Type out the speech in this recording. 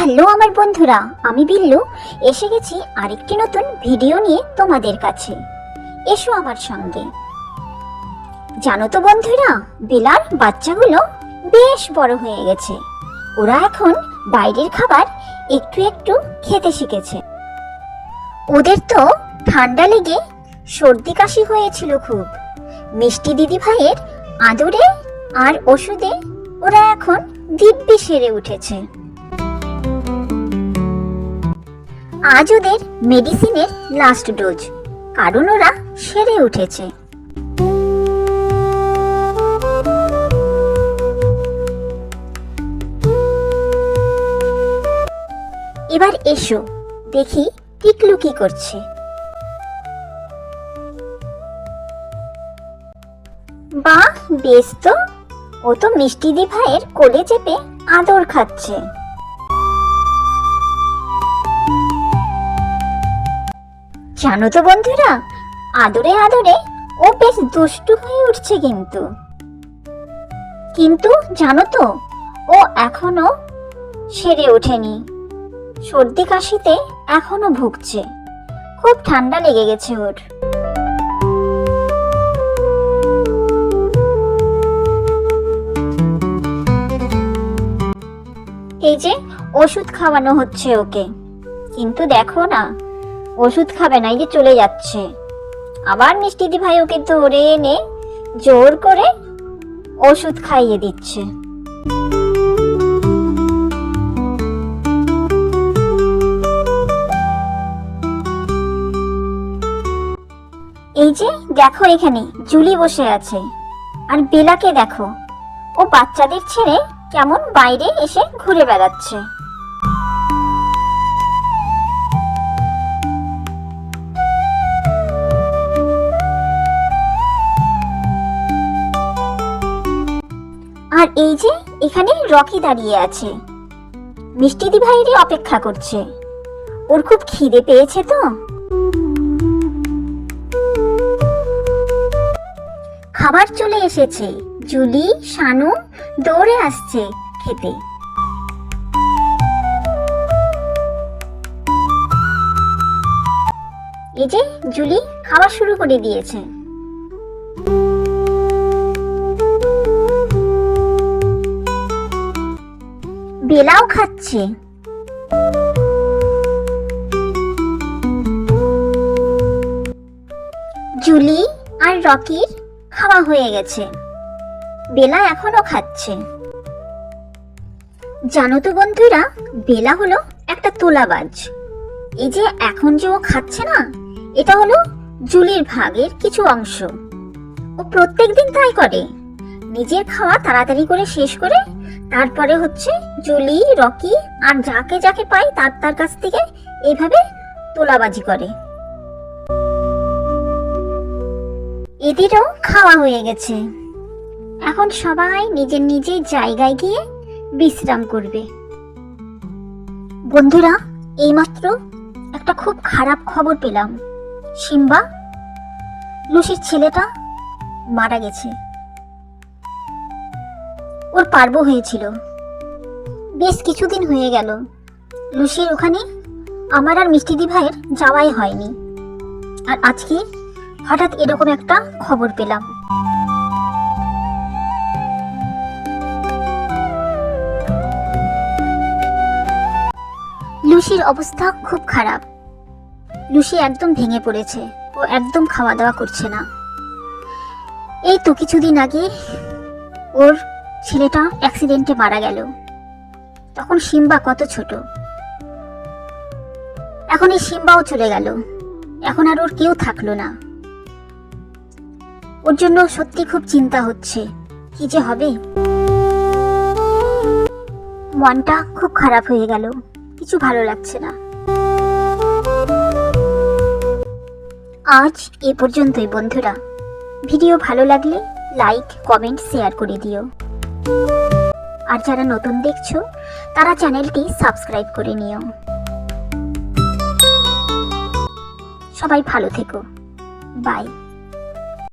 Hello আমার বন্ধুরা, আমি বিল্লু। এসে গেছি আরেকটি নতুন ভিডিও নিয়ে তোমাদের কাছে। এসো আমার সঙ্গে। জানো তো বন্ধুরা, বেলার বাচ্চাগুলো বেশ বড় হয়ে গেছে। ওরা এখন বাইরের খাবার একটু একটু খেতে শিখেছে। ওদের তো ঠান্ডা লেগে সর্দি কাশি হয়েছিল খুব। মিষ্টি দিদি ভাইয়ের আদরে আর ওষুধে ওরা এখন দিব্যি সেরে উঠেছে। আজ ওদের মেডিসিনের লাস্ট ডোজ কারণ ওরা সেরে উঠেছে। এবার এসো, দেখি টিকলু কি করছে। বাহ, বেশ তো। ও তো মিষ্টি দি ভাইয়ের কোলে চেপে আদর খাচ্ছে। জানো তো বন্ধুরা, আদরে আদরে ও বেশ দুষ্টু হয়ে উঠছে কিন্তু। কিন্তু জানো তো, ও এখনও সেরে ওঠেনি। সর্দি কাশিতে এখনও ভুগছে। খুব ঠান্ডা লেগে গেছে ওর। এই যে ওষুধ খাওয়ানো হচ্ছে ওকে। কিন্তু দেখো না ওষুধ খাবে না, এই যে চলে যাচ্ছে। আবার মিষ্টি দি ভাই ওকে ধরে এনে জোর করে ওষুধ খাইয়ে দিচ্ছে। এই যে দেখো এখানে, জুলি বসে আছে। আর বেলাকে দেখো, ও বাচ্চাদের ছেড়ে কেমন বাইরে এসে ঘুরে বেড়াচ্ছে। আর এই যে, এখানে রকি দাঁড়িয়ে আছে। মিষ্টি দি ভাইয়েরই অপেক্ষা করছে। ওর খুব খিদে পেয়েছে তো। খাবার চলে এসেছে। জুলি, শানু দৌড়ে আসছে খেতে। এই যে, জুলি খাওয়া শুরু করে দিয়েছে। বেলাও খাচ্ছে। জুলি আর রকির খাওয়া হয়ে গেছে। বেলা এখনও খাচ্ছে। জানো তো বন্ধুরা, বেলা হলো একটা তোলাবাজ। এই যে এখন যে ও খাচ্ছে না, এটা হলো জুলির ভাগের কিছু অংশ। ও প্রত্যেক দিন তাই করে। নিজের খাওয়া তাড়াতাড়ি করে শেষ করে তারপরে হচ্ছে জুলি, রকি আর যাকে যাকে পাই তার তার কাছ থেকে এইভাবে তোলাবাজি করে। এদেরও খাওয়া হয়ে গেছে। এখন সবাই নিজের নিজের জায়গায় গিয়ে বিশ্রাম করবে। বন্ধুরা, এইমাত্র একটা খুব খারাপ খবর পেলাম। সিম্বা, লুসির ছেলেটা মারা গেছে। ওর পার্ব হয়েছিল। বেশ কিছুদিন হয়ে গেল। লুসির ওখানে আমার আর মিষ্টিদি ভাইয়ের যাওয়াই হয়নি। আর আজকে হঠাৎ এরকম একটা খবর পেলাম। লুসির অবস্থা খুব খারাপ। লুসি একদম ভেঙে পড়েছে। ও একদম খাওয়া দাওয়া করছে না। এই তো কিছুদিন আগে ওর ছেলেটা অ্যাক্সিডেন্টে মারা গেল। তখন সিম্বা কত ছোট। এখন এই সিম্বাও চলে গেল। এখন আর ওর কেউ থাকল না। ওর জন্য সত্যি খুব চিন্তা হচ্ছে। কি যে হবে? মনটা খুব খারাপ হয়ে গেল। কিছু ভালো লাগছে না। আজ এ পর্যন্তই বন্ধুরা। ভিডিও ভালো লাগলে লাইক কমেন্ট শেয়ার করে দিও। আর যারা নতুন দেখছ তারা চ্যানেলটি সাবস্ক্রাইব করে নিও। সবাই ভালো থেকো। বাই।